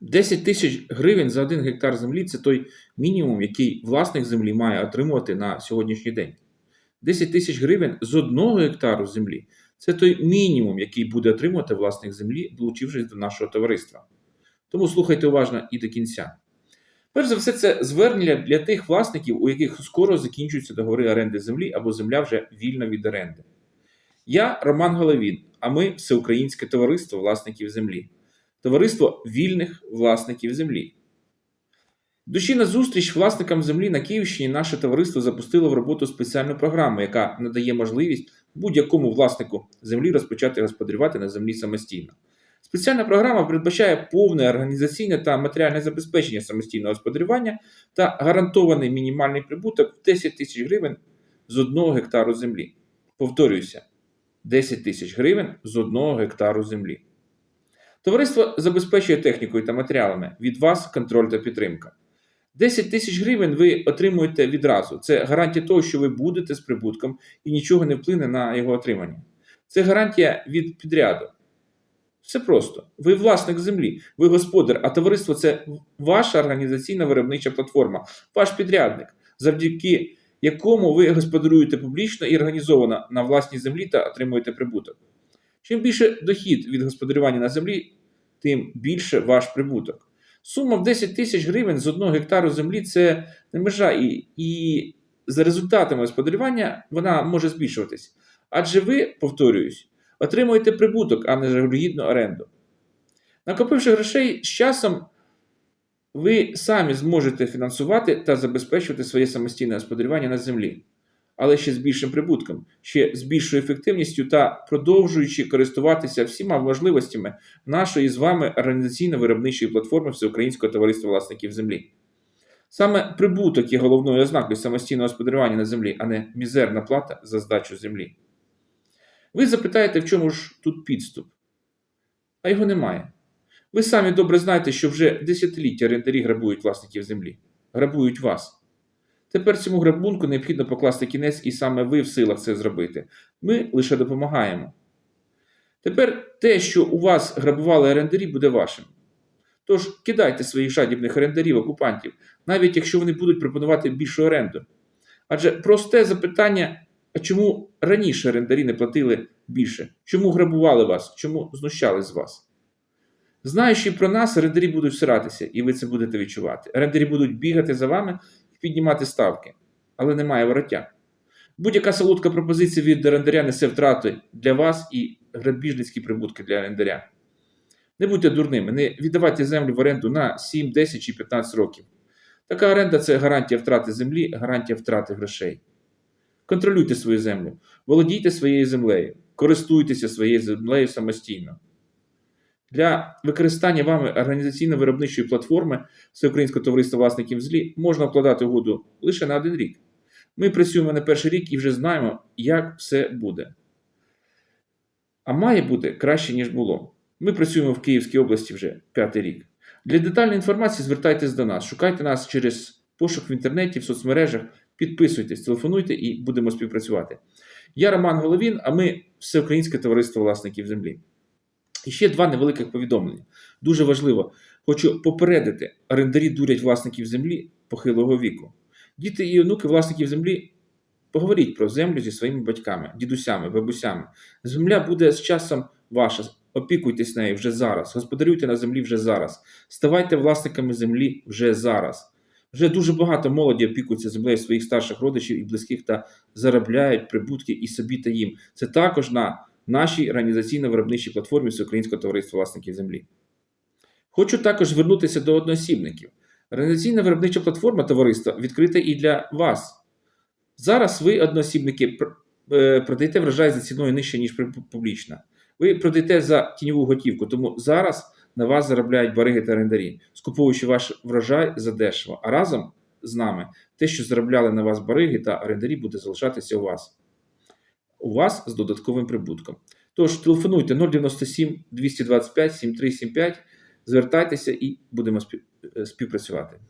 10 тисяч гривень за один гектар землі це той мінімум, який власник землі має отримувати на сьогоднішній день. 10 тисяч гривень з одного гектару землі це той мінімум, який буде отримувати власник землі, долучившись до нашого товариства. Тому слухайте уважно і до кінця. Перш за все, це звернення для тих власників, у яких скоро закінчуються договори оренди землі або земля вже вільна від оренди. Я Роман Головін, а ми Всеукраїнське товариство власників землі. Товариство вільних власників землі. Душі на зустріч власникам землі на Київщині наше товариство запустило в роботу спеціальну програму, яка надає можливість будь-якому власнику землі розпочати господарювати на землі самостійно. Спеціальна програма передбачає повне організаційне та матеріальне забезпечення самостійного господарювання та гарантований мінімальний прибуток в 10 тисяч гривень з одного гектару землі. Повторююся, 10 тисяч гривень з одного гектару землі. Товариство забезпечує технікою та матеріалами. Від вас контроль та підтримка. 10 тисяч гривень ви отримуєте відразу. Це гарантія того, що ви будете з прибутком і нічого не вплине на його отримання. Це гарантія від підряду. Все просто. Ви власник землі, ви господар, а товариство це ваша організаційна виробнича платформа, ваш підрядник, завдяки якому ви господарюєте публічно і організовано на власній землі та отримуєте прибуток. Чим більше дохід від господарювання на землі, тим більше ваш прибуток. Сума в 10 тисяч гривень з одного гектару землі це не межа, і, і за результатами господарювання вона може збільшуватись. Адже ви, повторююсь, отримуєте прибуток, а не жалюгідну оренду. Накопивши грошей з часом, ви самі зможете фінансувати та забезпечувати своє самостійне господарювання на землі, але ще з більшим прибутком, ще з більшою ефективністю та продовжуючи користуватися всіма можливостями нашої з вами організаційно-виробничої платформи Всеукраїнського товариства власників землі. Саме прибуток є головною ознакою самостійного господарювання на землі, а не мізерна плата за здачу землі. Ви запитаєте, в чому ж тут підступ? А його немає. Ви самі добре знаєте, що вже десятиліття орендарі грабують власників землі, грабують вас. Тепер цьому грабунку необхідно покласти кінець, і саме ви в силах це зробити. Ми лише допомагаємо. Тепер те, що у вас грабували орендарі, буде вашим. Тож кидайте своїх жадібних орендарів, окупантів, навіть якщо вони будуть пропонувати більшу оренду. Адже просте запитання, а чому раніше орендарі не платили більше? Чому грабували вас? Чому знущались з вас? Знаючи про нас, орендарі будуть всиратися, і ви це будете відчувати. Орендарі будуть бігати за вами піднімати ставки, але немає вороття. Будь-яка солодка пропозиція від орендаря несе втрати для вас і грабіжницькі прибутки для орендаря. Не будьте дурними, не віддавайте землю в оренду на 7, 10 чи 15 років. Така оренда це гарантія втрати землі, гарантія втрати грошей. Контролюйте свою землю, володійте своєю землею, користуйтеся своєю землею самостійно. Для використання вами організаційно-виробничої платформи Всеукраїнського товариства власників злі можна вкладати угоду лише на один рік. Ми працюємо на перший рік і вже знаємо, як все буде. А має бути краще, ніж було. Ми працюємо в Київській області вже п'ятий рік. Для детальної інформації звертайтесь до нас, шукайте нас через пошук в інтернеті, в соцмережах, підписуйтесь, телефонуйте і будемо співпрацювати. Я Роман Головін, а ми Всеукраїнське товариство власників землі. І ще два невеликих повідомлення. Дуже важливо. Хочу попередити: орендарі дурять власників землі похилого віку. Діти і онуки власників землі. Поговоріть про землю зі своїми батьками, дідусями, бабусями. Земля буде з часом ваша. Опікуйтесь нею вже зараз. Господарюйте на землі вже зараз. Ставайте власниками землі вже зараз. Вже дуже багато молоді опікуються землею своїх старших родичів і близьких та заробляють прибутки і собі та їм. Це також на нашій організаційно-виробничій платформі Всеукраїнського товариства власників землі. Хочу також звернутися до одноосібників. Організаційна виробнича платформа товариства відкрита і для вас. Зараз ви, одноосібники, продаєте врожай за ціною нижче, ніж публічна. Ви продаєте за тіньову готівку, тому зараз на вас заробляють бариги та орендарі, скуповуючи ваш врожай за дешево. А разом з нами те, що заробляли на вас бариги та орендарі, буде залишатися у вас. У вас з додатковим прибутком. Тож телефонуйте 097 225 7375, звертайтеся і будемо співпрацювати.